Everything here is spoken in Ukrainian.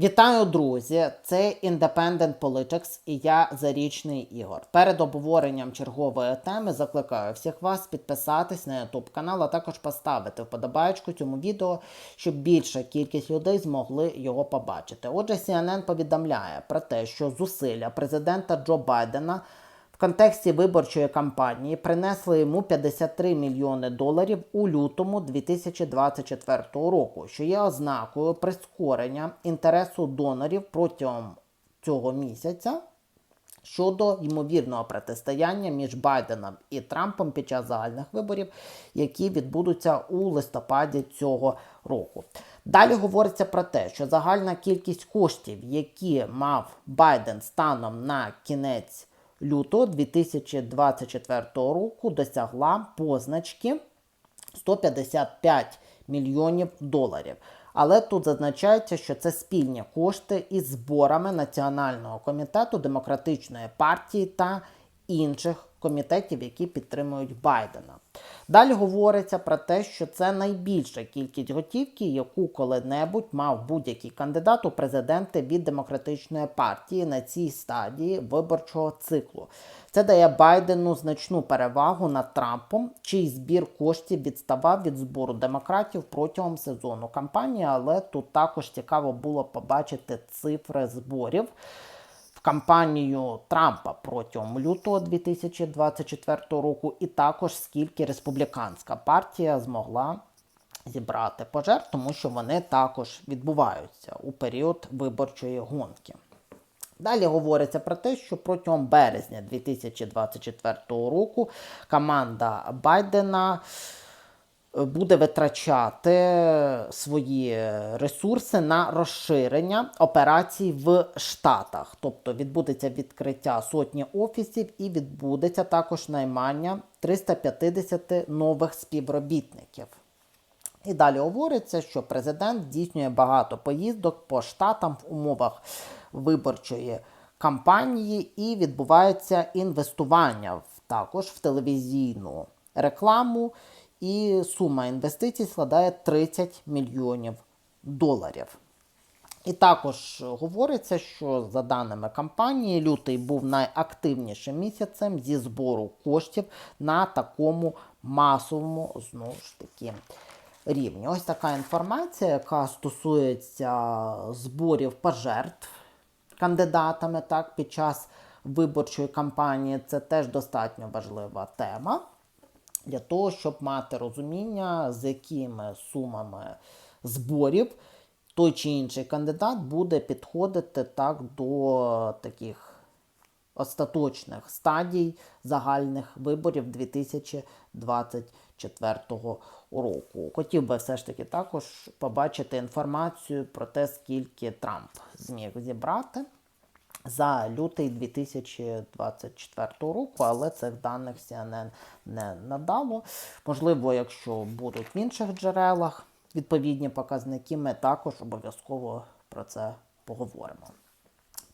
Вітаю, друзі! Це Independent Politics і я Зарічний Ігор. Перед обговоренням чергової теми закликаю всіх вас підписатись на YouTube канал, а також поставити вподобайку цьому відео, щоб більша кількість людей змогли його побачити. Отже, CNN повідомляє про те, що зусилля президента Джо Байдена в контексті виборчої кампанії принесли йому 53 мільйони доларів у лютому 2024 року, що є ознакою прискорення інтересу донорів протягом цього місяця щодо ймовірного протистояння між Байденом і Трампом під час загальних виборів, які відбудуться у листопаді цього року. Далі говориться про те, що загальна кількість коштів, які мав Байден станом на кінець лютого 2024 року, досягла позначки 155 мільйонів доларів. Але тут зазначається, що це спільні кошти із зборами Національного комітету демократичної партії та інших комітетів, які підтримують Байдена. Далі говориться про те, що це найбільша кількість готівки, яку коли-небудь мав будь-який кандидат у президенти від демократичної партії на цій стадії виборчого циклу. Це дає Байдену значну перевагу над Трампом, чий збір коштів відставав від збору демократів протягом сезону кампанії, але тут також цікаво було побачити цифри зборів в кампанію Трампа протягом лютого 2024 року, і також скільки республіканська партія змогла зібрати пожертв, тому що вони також відбуваються у період виборчої гонки. Далі говориться про те, що протягом березня 2024 року команда Байдена буде витрачати свої ресурси на розширення операцій в Штатах. Тобто відбудеться відкриття сотні офісів і відбудеться також наймання 350 нових співробітників. І далі говориться, що президент здійснює багато поїздок по штатам в умовах виборчої кампанії і відбувається інвестування також в телевізійну рекламу. І сума інвестицій складає 30 мільйонів доларів. І також говориться, що за даними кампанії, лютий був найактивнішим місяцем зі збору коштів на такому масовому знову ж таки рівні. Ось така інформація, яка стосується зборів пожертв кандидатами так, під час виборчої кампанії. Це теж достатньо важлива тема для того, щоб мати розуміння, з якими сумами зборів той чи інший кандидат буде підходити так до таких остаточних стадій загальних виборів 2024 року. Хотів би все ж таки також побачити інформацію про те, скільки Трамп зміг зібрати за лютий 2024 року, але цих даних CNN не надало. Можливо, якщо будуть в інших джерелах відповідні показники, ми також обов'язково про це поговоримо.